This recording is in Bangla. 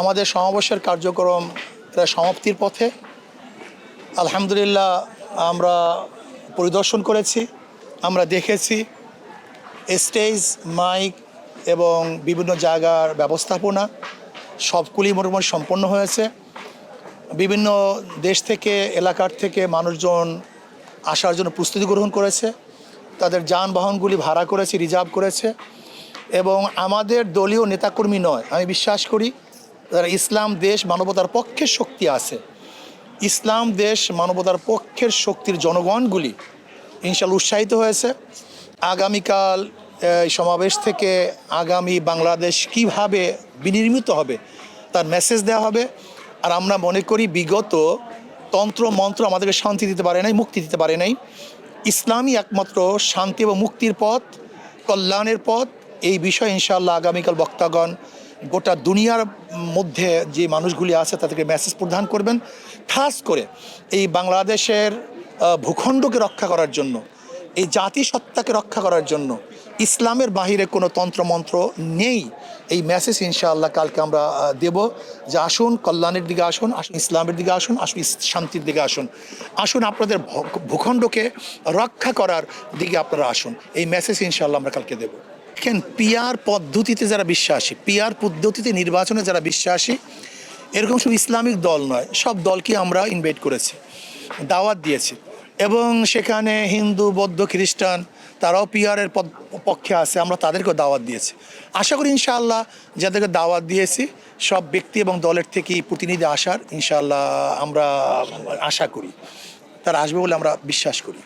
আমাদের সমাবেশের কার্যক্রম প্রায় সমাপ্তির পথে। আলহামদুলিল্লাহ আমরা পরিদর্শন করেছি, আমরা দেখেছি স্টেজ, মাইক এবং বিভিন্ন জায়গার ব্যবস্থাপনা সবগুলি মোটামুটি সম্পন্ন হয়েছে। বিভিন্ন দেশ থেকে, এলাকার থেকে মানুষজন আসার জন্য প্রস্তুতি গ্রহণ করেছে, তাদের যানবাহনগুলি ভাড়া করেছে, রিজার্ভ করেছে এবং আমাদের দলীয় নেতাকর্মী নয়, আমি বিশ্বাস করি যারা ইসলাম, দেশ, মানবতার পক্ষের শক্তি আছে। ইসলাম, দেশ, মানবতার পক্ষের শক্তির জনগণগুলি ইনশাল উৎসাহিত হয়েছে। আগামীকাল এই সমাবেশ থেকে আগামী বাংলাদেশ কীভাবে বিনির্মিত হবে তার মেসেজ দেওয়া হবে। আর আমরা মনে করি বিগত তন্ত্র, মন্ত্র আমাদেরকে শান্তি দিতে পারে নাই, মুক্তি দিতে পারে নাই। ইসলামই একমাত্র শান্তি এবং মুক্তির পথ, কল্যাণের পথ। এই বিষয়ে ইনশাআল্লাহ আগামীকাল বক্তাগণ গোটা দুনিয়ার মধ্যে যে মানুষগুলি আছে তাদেরকে মেসেজ প্রদান করবেন। খাস করে এই বাংলাদেশের ভূখণ্ডকে রক্ষা করার জন্য, এই জাতিসত্তাকে রক্ষা করার জন্য ইসলামের বাহিরে কোনো তন্ত্রমন্ত্র নেই। এই মেসেজ ইনশাআল্লাহ কালকে আমরা দেব যে আসুন, কল্যাণের দিকে আসুন আসুন ইসলামের দিকে আসুন আসুন শান্তির দিকে আসুন। আসুন আপনাদের ভূখণ্ডকে রক্ষা করার দিকে আপনারা আসুন। এই মেসেজ ইনশাআল্লাহ আমরা কালকে দেব। দেখেন পিয়ার পদ্ধতিতে যারা বিশ্বাসী পিয়ার পদ্ধতিতে নির্বাচনে যারা বিশ্বাসী, এরকম শুধু ইসলামিক দল নয়, সব দলকে আমরা ইনভাইট করেছি, দাওয়াত দিয়েছি। এবং সেখানে হিন্দু, বৌদ্ধ, খ্রিস্টান, তারাও পিয়ারের পক্ষে আছে, আমরা তাদেরকেও দাওয়াত দিয়েছি। আশা করি ইনশাআল্লাহ যাদেরকে দাওয়াত দিয়েছি, সব ব্যক্তি এবং দলের থেকেই প্রতিনিধি আসার, ইনশাআল্লাহ আমরা আশা করি। তারা আসবে বলে আমরা বিশ্বাস করি।